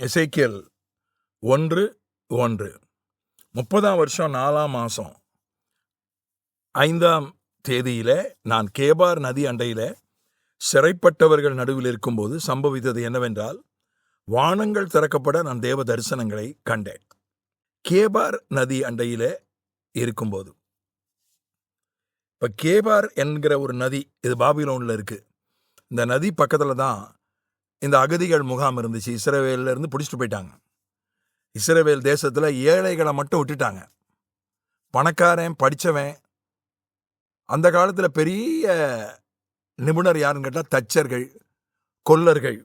எசைக்கியல் ஒன்று ஒன்று. முப்பதாம் வருஷம் நாலாம் மாதம் ஐந்தாம் தேதியில நான் கேபார் நதி அண்டையில சிறைப்பட்டவர்கள் நடுவில் இருக்கும்போது சம்பவித்தது என்னவென்றால் வானங்கள் திறக்கப்பட நான் தேவ தரிசனங்களை கண்டேன். கேபார் நதி அண்டையில இருக்கும்போது. இப்போ கேபார் என்கிற ஒரு நதி இது பாபிலோனில் இருக்கு. இந்த நதி பக்கத்தில் தான் இந்த அகதிகள் முகாம் இருந்துச்சு. இஸ்ரவேல்ல இருந்து பிடிச்சிட்டு போயிட்டாங்க. இஸ்ரவேல் தேசத்தில் ஏழைகளை மட்டும் விட்டுட்டாங்க. பணக்காரன் படிச்சவன். அந்த காலத்தில் பெரிய நிபுணர் யாருன்னு கேட்டால் தச்சர்கள் கொல்லர்கள்.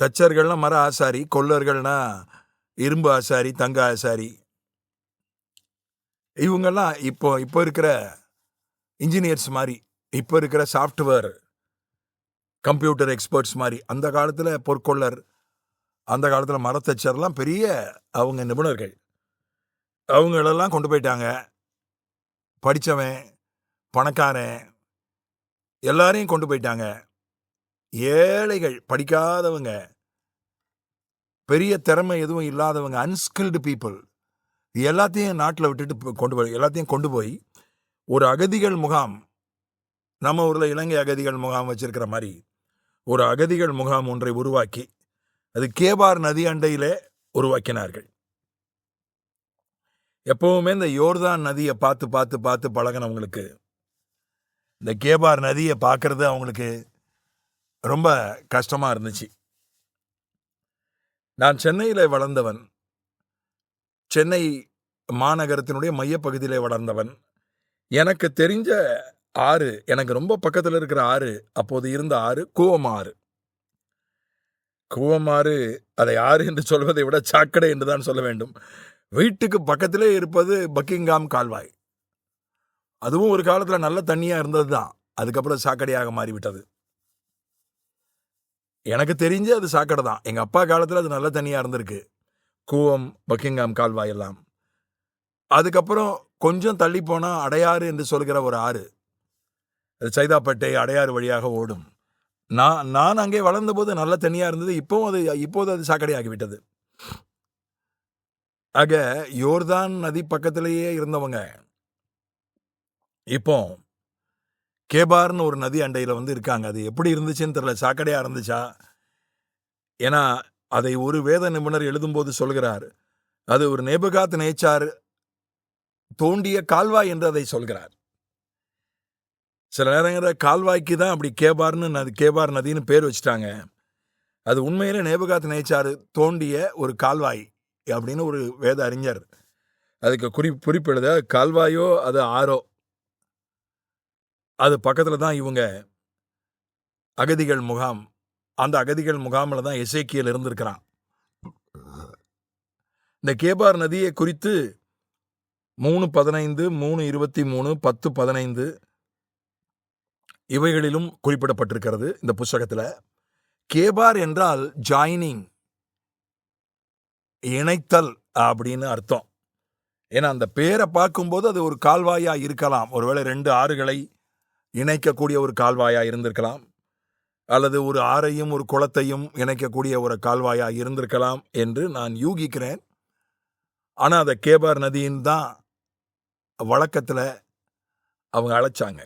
தச்சர்கள்னால் மர ஆசாரி கொல்லர்கள்னா இரும்பு ஆசாரி தங்க ஆசாரி. இவங்கெல்லாம் இப்போ இப்போ இருக்கிற இன்ஜினியர்ஸ் மாதிரி இப்போ இருக்கிற சாஃப்ட்வேர் கம்ப்யூட்டர் எக்ஸ்பர்ட்ஸ் மாதிரி. அந்த காலத்தில் பொற்கொள்ளர் அந்த காலத்தில் மரத்தச்சர்லாம் பெரிய அவங்க நிபுணர்கள். அவங்களெல்லாம் கொண்டு போயிட்டாங்க. படித்தவன் பணக்காரன் எல்லாரையும் கொண்டு போயிட்டாங்க. ஏழைகள் படிக்காதவங்க. பெரிய திறமை எதுவும் இல்லாதவங்க அன்ஸ்கில்டு பீப்புள் எல்லாத்தையும் நாட்டில் விட்டுட்டு கொண்டு போய் எல்லாத்தையும் கொண்டு போய் ஒரு அகதிகள் முகாம். நம்ம ஊரில் இலங்கை அகதிகள் முகாம் வச்சுருக்கிற மாதிரி. ஒரு அகதிகள் முகாம் ஒன்றை உருவாக்கி அது கேபார் நதி அண்டையிலே உருவாக்கினார்கள். எப்பவுமே இந்த யோர்தான் நதியை பார்த்து பார்த்து பார்த்து பழகினவங்களுக்கு இந்த கேபார் நதியை பார்க்கறது அவங்களுக்கு ரொம்ப கஷ்டமாக இருந்துச்சு. நான் சென்னையில் வளர்ந்தவன் சென்னை மாநகரத்தினுடைய மையப்பகுதியிலே வளர்ந்தவன் எனக்கு தெரிஞ்ச ஆறு. எனக்கு ரொம்ப பக்கத்தில் இருக்கிற ஆறு. அப்போது இருந்த ஆறு கூவமாறு கூவமாறு அதை ஆறு என்று சொல்வதை விட சாக்கடை என்று தான் சொல்ல வேண்டும். வீட்டுக்கு பக்கத்திலே இருப்பது பக்கிங்காம் கால்வாய். அதுவும் ஒரு காலத்தில் நல்ல தண்ணியாக இருந்தது தான். அதுக்கப்புறம் சாக்கடையாக மாறிவிட்டது. எனக்கு தெரிஞ்சு அது சாக்கடை தான். எங்கள் அப்பா காலத்தில் அது நல்ல தண்ணியாக இருந்திருக்கு. கூவம் பக்கிங்காம் கால்வாய் எல்லாம். அதுக்கப்புறம் கொஞ்சம் தள்ளி போனால் அடையாறு என்று சொல்கிற ஒரு ஆறு. அது சைதாப்பேட்டை அடையாறு வழியாக ஓடும். நான் நான் அங்கே வளர்ந்தபோது நல்ல தனியாக இருந்தது இப்போவும் அது இப்போது அது சாக்கடையாகிவிட்டது. ஆக யோர்தான் நதி பக்கத்திலேயே இருந்தவங்க. இப்போ கேபார்னு ஒரு நதி அண்டையில் வந்து இருக்காங்க. அது எப்படி இருந்துச்சுன்னு தெரில சாக்கடையாக இருந்துச்சா? ஏன்னா அதை ஒரு வேத நிபுணர் எழுதும்போது சொல்கிறார். அது ஒரு நேபுகாத் நேச்சார் தோண்டிய கால்வாய் என்று அதை சொல்கிறார். சில நேரங்களில் கால்வாய்க்கு தான் அப்படி கேபார்னு நதி கேபார் நதின்னு பேர் வச்சுட்டாங்க. அது உண்மையிலே நேபுகாத் நேச்சார் தோண்டிய ஒரு கால்வாய் அப்படின்னு ஒரு வேத அறிஞர் அதுக்கு குறி குறிப்பிடுத கால்வாயோ அது ஆறோ? அது பக்கத்தில் தான் இவங்க அகதிகள் முகாம் அந்த அகதிகள் முகாமில் தான் எசேக்கியல் இருந்திருக்கிறான். இந்த கேபார் நதியை குறித்து மூணு பதினைந்து மூணு இருபத்தி மூணு பத்து பதினைந்து இவைகளிலும் குறிப்பிடப்பட்டிருக்கிறது இந்த புஸ்தகத்தில். கேபார் என்றால் ஜாயினிங். இணைத்தல் அப்படின்னு அர்த்தம். ஏன்னா அந்த பேரை பார்க்கும்போது அது ஒரு கால்வாயாக இருக்கலாம். ஒருவேளை ரெண்டு ஆறுகளை இணைக்கக்கூடிய ஒரு கால்வாயாக இருந்திருக்கலாம். அல்லது ஒரு ஆறையும் ஒரு குளத்தையும் இணைக்கக்கூடிய ஒரு கால்வாயாக இருந்திருக்கலாம் என்று நான் யூகிக்கிறேன். ஆனால் அதை கேபார் நதியின் தான் வழக்கத்தில் அவங்க அழைச்சாங்க.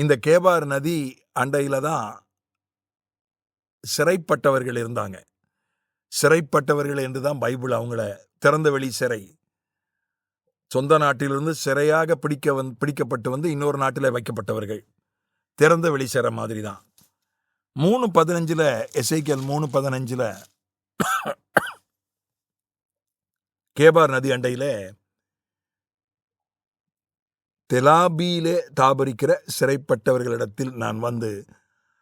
இந்த கேபார் நதி அண்டையில் தான் சிறைப்பட்டவர்கள் இருந்தாங்க. சிறைப்பட்டவர்கள் என்று தான் பைபிள் அவங்கள திறந்த வெளி சிறை. சொந்த நாட்டிலிருந்து சிறையாக பிடிக்க வந் பிடிக்கப்பட்டு வந்து இன்னொரு நாட்டில் வைக்கப்பட்டவர்கள். திறந்த வெளி சிறை மாதிரி தான். மூணு பதினஞ்சில் எஸ்ஐகேல் மூணு பதினஞ்சில் கேபார் நதி அண்டையில் தெலாபியிலே தாபரிக்கிற சிறைப்பட்டவர்களிடத்தில் நான் வந்து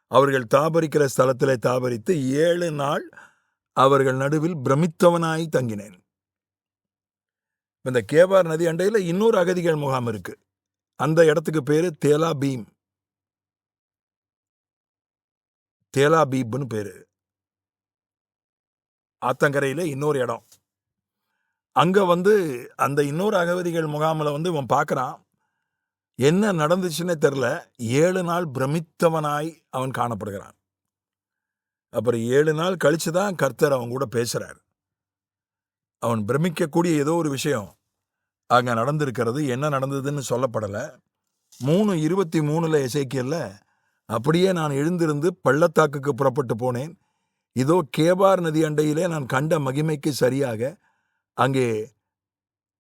அவர்கள் தாபரிக்கிற ஸ்தலத்திலே தாபரித்து ஏழு நாள் அவர்கள் நடுவில் பிரமித்தவனாய் தங்கினேன். இந்த கேபார் நதி அண்டையில் இன்னொரு அகதிகள் முகாம் இருக்கு. அந்த இடத்துக்கு பேர் தேலா பீம் தேலா பீப்னு இன்னொரு இடம். அங்கே வந்து அந்த இன்னொரு அகதிகள் முகாமில் வந்து இவன் பார்க்குறான் என்ன நடந்துச்சுன்னே தெரில. ஏழு நாள் பிரமித்தவனாய் அவன் காணப்படுகிறான். அப்புறம் ஏழு நாள் கழிச்சு தான் கர்த்தர் அவன் கூட பேசுகிறார் அவன் பிரமிக்கக்கூடிய ஏதோ ஒரு விஷயம் அங்கே நடந்திருக்கிறது என்ன நடந்ததுன்னு சொல்லப்படலை. மூணு இருபத்தி மூணில் எசேக்கியல்ல அப்படியே நான் எழுந்திருந்து பள்ளத்தாக்குக்கு புறப்பட்டு போனேன். இதோ கேபார் நதி அண்டையிலே நான் கண்ட மகிமைக்கு சரியாக அங்கே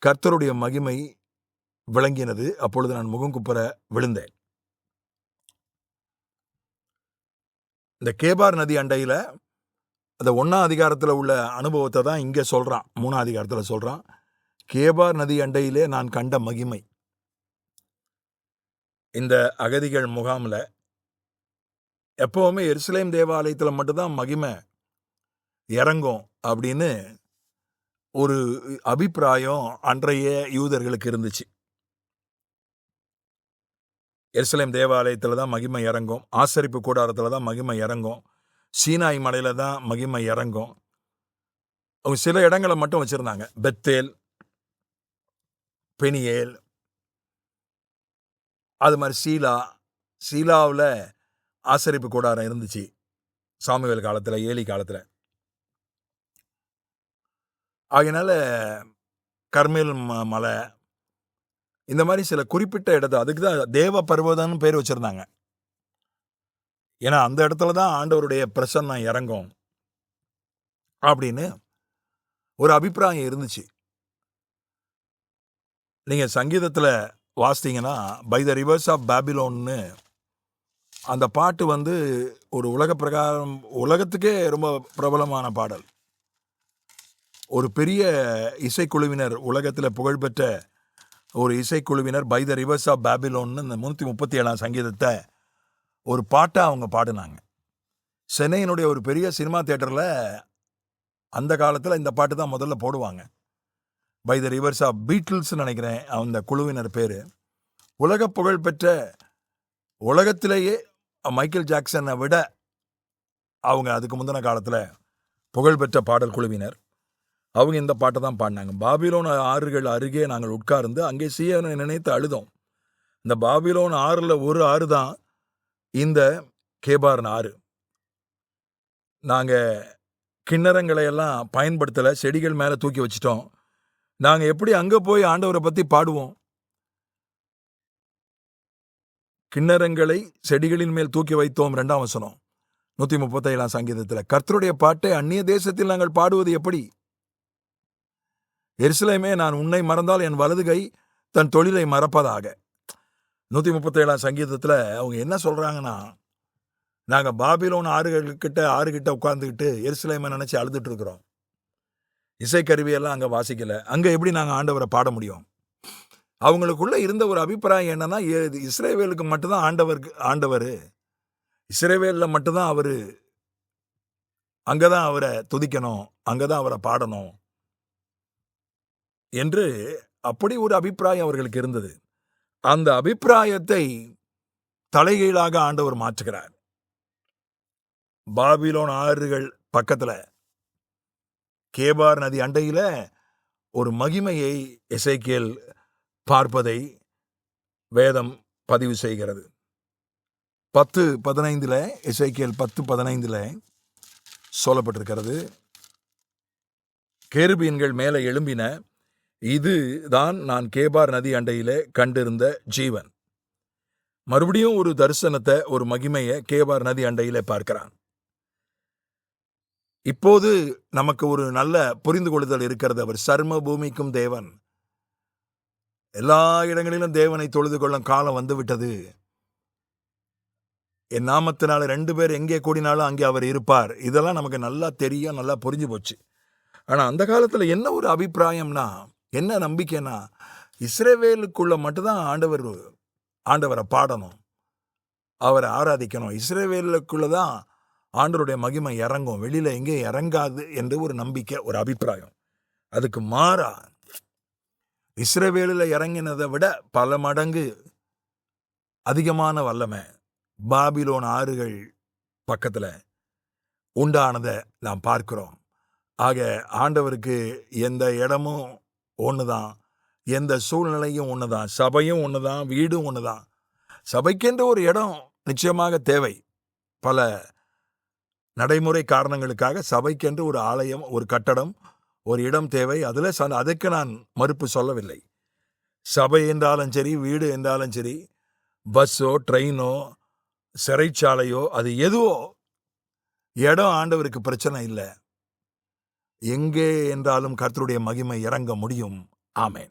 கர்த்தருடைய மகிமை விளங்கினது. அப்பொழுது நான் முகம் குப்புற விழுந்தேன். இந்த கேபார் நதி அண்டையில் அந்த ஒன்றாம் அதிகாரத்தில் உள்ள அனுபவத்தை தான் இங்கே சொல்கிறான் மூணாம் அதிகாரத்தில் சொல்கிறான் கேபார் நதி அண்டையிலே நான் கண்ட மகிமை. இந்த அகதிகள் முகாமில் எப்பவுமே எருசலேம் தேவாலயத்தில் மட்டும்தான் மகிமை இறங்கும் அப்படின்னு ஒரு அபிப்பிராயம் அன்றைய யூதர்களுக்கு இருந்துச்சு. எருசலேம் தேவாலயத்தில் தான் மகிமை இறங்கும். ஆசரிப்பு கூடாரத்தில் தான் மகிமை இறங்கும். சீனாய் மலையில் தான் மகிமை இறங்கும். அவங்க சில இடங்களை மட்டும் வச்சுருந்தாங்க. பெத்தேல் பெனியேல் அது மாதிரி சீலா. சீலாவில் ஆசரிப்பு கூடாரம் இருந்துச்சு. சாமுவேல் காலத்தில் ஏலி காலத்தில். ஆகையினால கர்மேல் ம- மலை இந்த மாதிரி சில குறிப்பிட்ட இடத்த அதுக்கு தான் தேவ பர்வதம்னு பேர் வச்சிருந்தாங்க. ஏன்னா அந்த இடத்துல தான் ஆண்டவருடைய பிரசன்னம் இறங்கும். அப்படின்னு ஒரு அபிப்பிராயம் இருந்துச்சு. நீங்கள் சங்கீதத்தில் வாசித்தீங்கன்னா பை த ரிவர்ஸ் ஆஃப் பேபிலோன்னு அந்த பாட்டு வந்து ஒரு உலக பிரகாரம் உலகத்துக்கே ரொம்ப பிரபலமான பாடல். ஒரு பெரிய இசைக்குழுவினர் உலகத்தில் புகழ்பெற்ற ஒரு இசைக்குழுவினர் பை த ரிவர்ஸ் ஆஃப் பேபிலோன்னு இந்த முந்நூற்றி முப்பத்தி ஏழாம் சங்கீதத்தை ஒரு பாட்டை அவங்க பாடினாங்க. சென்னையினுடைய ஒரு பெரிய சினிமா தேட்டரில் அந்த காலத்தில் இந்த பாட்டு தான் முதல்ல போடுவாங்க. பை த ரிவர்ஸ் ஆஃப் பீட்டில்ஸ்னு நினைக்கிறேன் அந்த குழுவினர் பேர். உலக புகழ் பெற்ற உலகத்திலேயே மைக்கேல் ஜாக்சனை விட அவங்க அதுக்கு முந்தின காலத்தில் புகழ்பெற்ற பாடல் குழுவினர். அவங்க இந்த பாட்டை தான் பாடினாங்க. பாபிலோன் ஆறுகள் அருகே நாங்கள் உட்கார்ந்து அங்கே சீயனை நினைத்து அழுதோம். இந்த பாபிலோன் ஆறில் ஒரு ஆறு தான் இந்த கேபார்ன் ஆறு. நாங்கள் கிண்ணறங்களை எல்லாம் பயன்படுத்தலை செடிகள் மேலே தூக்கி வச்சிட்டோம். நாங்கள் எப்படி அங்கே போய் ஆண்டவரை பற்றி பாடுவோம்? கிண்ணறங்களை செடிகளின் மேல் தூக்கி வைத்தோம் ரெண்டாம் வசனம். நூற்றி முப்பத்தேழாம் சங்கீதத்தில். கர்த்தருடைய பாட்டை அந்நிய தேசத்தில் நாங்கள் பாடுவது எப்படி? எருசலேமே நான் உன்னை மறந்தால் என் வலது கை தன் தொழிலை மறப்பதாக. நூற்றி முப்பத்தேழாம் சங்கீதத்தில் அவங்க என்ன சொல்கிறாங்கன்னா நாங்கள் பாபிலோன் ஆறுகள்கிட்ட ஆறுகிட்ட உட்காந்துக்கிட்டு எருசலேமை நினச்சி அழுதுட்டுருக்குறோம். இசைக்கருவியெல்லாம் அங்கே வாசிக்கலை. அங்கே எப்படி நாங்கள் ஆண்டவரை பாட முடியும்? அவங்களுக்குள்ளே இருந்த ஒரு அபிப்பிராயம் என்னன்னா ஏ- இஸ்ரேவேலுக்கு மட்டும்தான் ஆண்டவருக்கு ஆண்டவர். இஸ்ரேவேலில் மட்டும்தான் அவர் அங்கே தான் அவரை துதிக்கணும் அங்கே தான் அவரை பாடணும். என்று அப்படி ஒரு அபிப்பிராயம் அவர்களுக்கு இருந்தது. அந்த அபிப்பிராயத்தை தலைகீழாக ஆண்டவர் மாற்றுகிறார். பாபிலோன் ஆறுகள் பக்கத்துல கேபார் நதி அண்டையில ஒரு மகிமையை இசைக்கியல் பார்ப்பதை வேதம் பதிவு செய்கிறது. பத்து பதினைந்துல இசைக்கியல் பத்து பதினைந்துல சொல்லப்பட்டிருக்கிறது. கேருபீன்கள் மேலே எழும்பின இது தான் நான் கேபார் நதி அண்டையிலே கண்டிருந்த ஜீவன். மறுபடியும் ஒரு தரிசனத்தை ஒரு மகிமையை கேபார் நதி அண்டையிலே பார்க்கிறான். இப்போது நமக்கு ஒரு நல்ல புரிந்து கொள்ளுதல் இருக்கிறது. அவர் சர்ம பூமிக்கும் தேவன். எல்லா இடங்களிலும் தேவனை தொழுது கொள்ளும் காலம் வந்துவிட்டது. என் நாமத்தினால ரெண்டு பேர் எங்கே கூடினாலும் அங்கே அவர் இருப்பார். இதெல்லாம் நமக்கு நல்லா தெரியும் நல்லா புரிஞ்சு போச்சு. ஆனால் அந்த காலத்தில் என்ன ஒரு அபிப்பிராயம்னா என்ன நம்பிக்கைன்னா இஸ்ரேவேலுக்குள்ள மட்டும்தான் ஆண்டவர் ஆண்டவரை பாடணும். அவரை ஆராதிக்கணும். இஸ்ரேவேலுக்குள்ள தான் ஆண்டவருடைய மகிமை இறங்கும். வெளியில் எங்கேயும் இறங்காது என்று ஒரு நம்பிக்கை ஒரு அபிப்பிராயம். அதுக்கு மாறா இஸ்ரேவேலில் இறங்கினதை விட பல மடங்கு அதிகமான வல்லமை பாபிலோன் ஆறுகள் பக்கத்தில் உண்டானதை நாம் பார்க்கிறோம். ஆக ஆண்டவருக்கு எந்த இடமும் ஒன்று தான். எந்த சூழ்நிலையும் ஒன்று தான். சபையும் ஒன்று தான். வீடும் ஒன்று தான். சபைக்கென்று ஒரு இடம் நிச்சயமாக தேவை. பல நடைமுறை காரணங்களுக்காக சபைக்கென்று ஒரு ஆலயம் ஒரு கட்டடம் ஒரு இடம் தேவை. அதில் ச அதுக்கு நான் மறுப்பு சொல்லவில்லை. சபை என்றாலும் சரி வீடு என்றாலும் சரி பஸ்ஸோ ட்ரெயினோ சிறைச்சாலையோ அது எதுவோ இடம் ஆண்டவருக்கு பிரச்சனை இல்லை. எங்கே என்றாலும் கர்த்தருடைய மகிமை இறங்க முடியும். ஆமேன்.